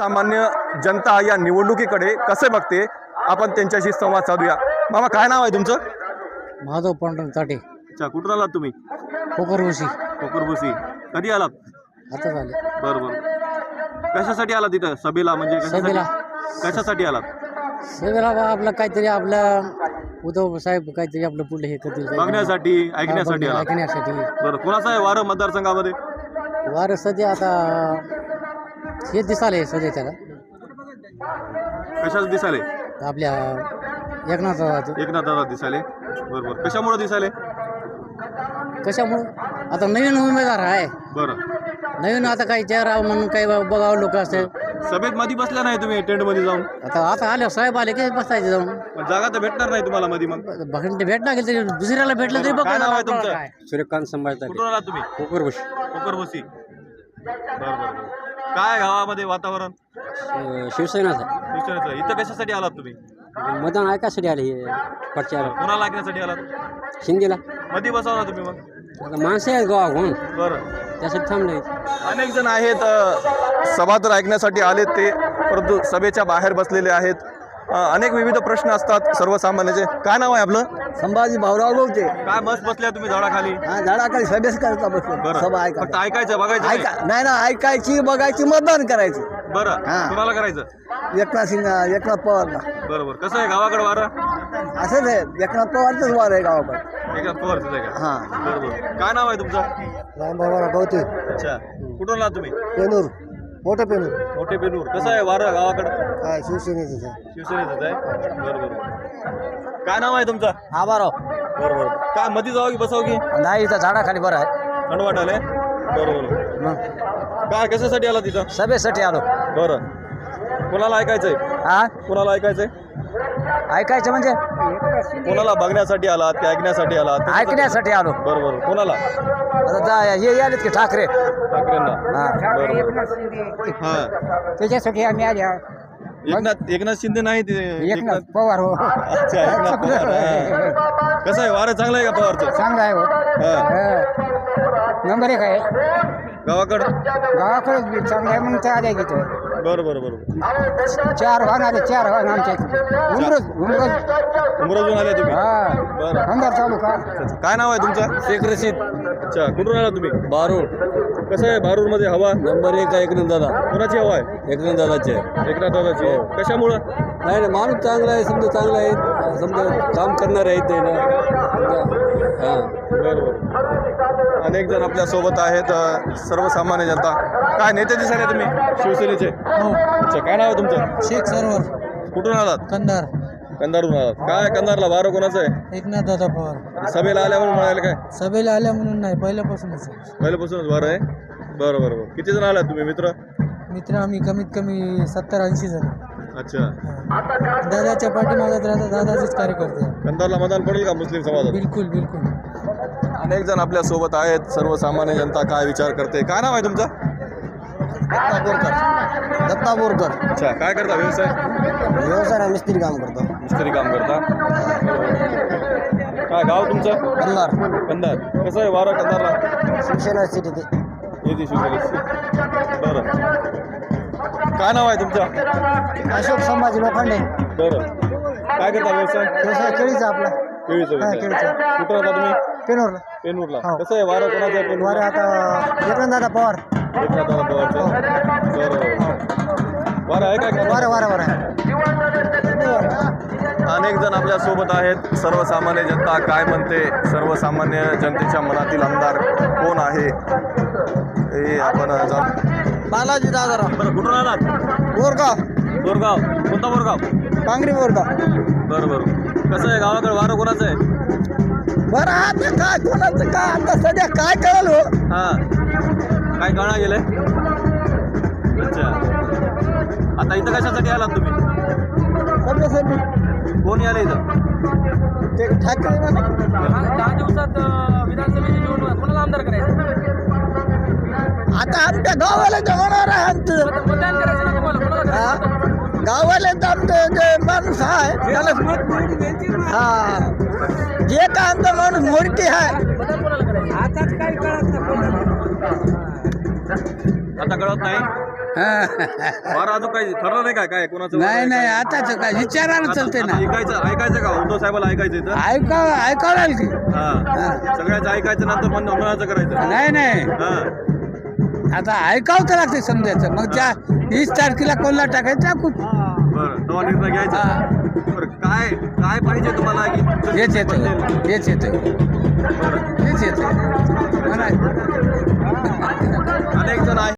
सामान्य जनता या निवडणुकीकडे कसे बघते? आपण त्यांच्याशी संवाद साधूया. मामा काय नाव आहे तुमचं? माधव पांढरण ताटे. अच्छा कुठून आलात तुम्ही? कोकरवशी कोकरभुसी कधी आलात? आता झाले. बरं बरं. कशासाठी आलात तिथं सभेला म्हणजे कशासाठी- सभेला. कशासाठी आलात? सगळा बा आपला काहीतरी आपला उद्धव साहेब काहीतरी आपलं पुढे हे करतील. बघण्यासाठी ऐकण्यासाठी आलात. ऐकण्यासाठी बरं कोणाचं आहे वारं मतदारसंघामध्ये? वार सध्या आता हे दिसाले सध्या त्याला. कशाच दिसाले आपल्या एकनाथ एकनाथ दादा दिसाले बरोबर. कशामुळे दिसाले कशामुळं? आता नवीन उमेदवार आहे. बरं. नवीन आता काही चेहरा म्हणून काही बघावं लोक असते सभेत मध्ये बसल्या नाही तुम्ही टेंटमध्ये जाऊन? आता आता आले साहेब आले की बसायचे जाऊन. पण जागा तर भेटणार नाही तुम्हाला मध्ये मग. भटन भेटणार गेलं तरी दुसऱ्याला भेटलं तरी काय नाव आहे बघा तुमचं? काय. सूर्यकांत संभाजी कुठून आलात तुम्ही? कोकरबुशी कोकरभुसी बरं बरं बरं. काय गावामध्ये वातावरण? शिवसेनाचा. शिवसेनेचं. इथं कशासाठी आलात तुम्ही? मतदान ऐकासाठी आले हे प्रचार कोणाला ऐकण्यासाठी आलात? शिंदेला. मध्ये बसाव ना तुम्ही मग? आता माणसं आहेत गोवा म्हणून. बरं. त्यासाठी थांबले. अनेक जण आहेत अ, सभा तर ऐकण्यासाठी आलेत ते परंतु सभेच्या बाहेर बसलेले आहेत. अ, अनेक विविध प्रश्न असतात सर्वसामान्याचे. काय नाव आहे आपलं? संभाजी भाऊराव बोलते काय मस्त बसल्या तुम्ही झाडाखाली? हा झाडाखाली सभेस करता बसलो बरं. सभा फक्त ऐका ऐकायचं बघायचं नाही. ऐका नाही ना ऐकायची बघायची मतदान करायचं. बरं. हा. कोणाला करायचं? एकनाथ सिंग एकनाथ पवारला. बरं बरं कसं आहे गावाकडे वारं? असंच आहे. एकनाथ पवारचंच वार आहे गावाकडे. एकनाथ पवारचं आहे का? हा. बरं बरं काय नाव आहे तुमचं? रामभाऊ गवते अच्छा. कुठून आलात तुम्ही? पेनूर मोठं पेनूर. मोठे बेनूर कसं आहे वारं गावाकडं? काय शिवसेनेचं आहे. शिवसेनेचंच आहे? बरं बरं काय नाव आहे तुमचं? आभाराव बरं बरं. काय मध्ये जाऊ की बसाव की? नाही इथं झाडाखाली बरं आहे. थंड वाटायला बरं बरं काय कशासाठी आला तिथं? सभेसाठी आलो. बरं. कोणाला ऐकायचंय? हा कोणाला ऐकायचंय? ऐकायचं म्हणजे? कोणाला बघण्यासाठी आलात की ऐकण्यासाठी आलात? ऐकण्यासाठी आलो. बरं बरं कोणाला? आता जा- हे आलेत की ठाकरे. ठाकरेंना. हा. हां. त्याच्यासाठी आम्ही आले एकनाथ एकनाथ शिंदे नाही ते. एकनाथ पवार हो. अच्छा एकनाथ पवार हां. कसं आहे? वारं चांगलं आहे का पवारचं? चांगला आहे हो. हां. नंबर एक आहे. गावाकडं? गावाकडे चांगला आहे म्हणून ते आले की ते. बरं बरं बरं चार वाहन आले चार वाहन आमच्या उमरज उमरज. उमराजून आले तुम्ही. हा. बरं. अंधार चालू का? काय नाव आहे तुमचं? शेख रशीद. अच्छा कुठून आला तुम्ही? बारूड कसं आहे बारूरमध्ये हवा? नंबर एक आहे एकनाथ दादा. कोणाची हवा आहे? एकनाथ दादाचे एकनाथ दादाची. हो. कशामुळं? नाही नाही माणूस चांगला आहे समजा चांगला आहे. समजा काम करणार आहेत ते ना. हां. बरं बरं अनेक जण आपल्यासोबत आहेत अ, सर्वसामान्य जनता. काय नेते दिसाले तुम्ही? शिवसेनेचे. अच्छा काय नाव आहे तुमचं? शेख सरोवर. कुठून आलात? कंदार कंधारहून आलात. काय कंधारला वारं कोणाचं आहे? एकनाथ दादा पवार. सभेला आल्या म्हणून म्हणाले काय? सभेला आल्या म्हणून नाही पहिल्यापासूनच. पहिल्यापासूनच वारं आहे? बरं बरं बरं. किती जण आलात तुम्ही मित्र? मित्र आम्ही कमीत कमी सत्तर ऐंशी जण. अच्छा. दादाच्या पाठीमागत राहता दादाचेच कार्यकर्ते. आहे. कंधारला मतदान पडेल का मुस्लिम समाजात? बिलकुल बिलकुल. अनेक जण आपल्यासोबत आहेत. सर्वसामान्य जनता काय विचार करते? काय नाव आहे तुमचं? दत्ता बोरकर दत्ता बोरकर अच्छा काय करता व्यवसाय? व्यवसाय मिस्त्री काम करतो. मिस्त्री काम करता. काय गाव तुमचं? कंदार कंधार. कसं आहे वारं कंधारला? शिवसेना सिटी ते. येते शिवसेनेची बरं. काय नाव आहे तुमचं? अशोक संभाजी लोखंडे. बरं. काय करता व्यवसाय? व्यवसाय केळीचा आपला. केळीचा केळीचा. कुठं राहता तुम्ही? पेनूरला. पेनूरला. हो. कसं आहे? वारं कोणाचं आहे वारे आता एकनाथ दादा पवार. दादा पवारचं. बरं. वारं आहे काय वारे वारे वारे अनेक जण आपल्यासोबत आहेत. सर्वसामान्य जनता काय म्हणते? सर्वसामान्य जनतेच्या मनातील आमदार कोण आहे? हे आपण जाण बालाजी दादाराव बरं कुठून आलात? बोरगाव. बोरगाव. कोणता बोरगाव? पांगरी बोरगाव. बरं बरं. कसं आहे? गावाकडे वारं कोणाचं आहे? बरं आता काय? कोणाचं काय? आता सध्या काय कळलं हो? हां. काय कळणार गेलंय? अच्छा. आता इथं कशासाठी आलात तुम्ही? सभेसाठी कोण आले इथं? ते ठाकरे दहा दिवसात विधानसभेची निवडणूक कोणाला आमदार करायचं? आता आमच्या गावाला होणार आहे आमचं. मतदान करायचं ना तुम्हाला? कोणाला? गावाला तर आमचं जे माणूस आहे त्याला हा. जे का आमचा माणूस मोडकी आहे. आताच काय कळत आता कळत नाही. बरं अजून काही ठरलं नाही काय काय कोणाचं नाही नाही आताच काय? विचारायला चालते ना. ऐकायचं ऐकायचं का? उद्धव साहेबाला ऐकायचं तर ऐका ऐकावं लागेल. की हा. सगळ्याचं ऐकायचं नंतर करायचं. नाही नाही. हा. आता ऐकावं तर लागते समजायचं. मग त्या वीस तारखेला कोणला टाकायचं टाकू बरं निर्णय घ्यायचा. बरं काय काय पाहिजे तुम्हाला? की तुमचं हेच येतं? हेच येतं. हेच येतं. म्हणा अनेक जण आहेत.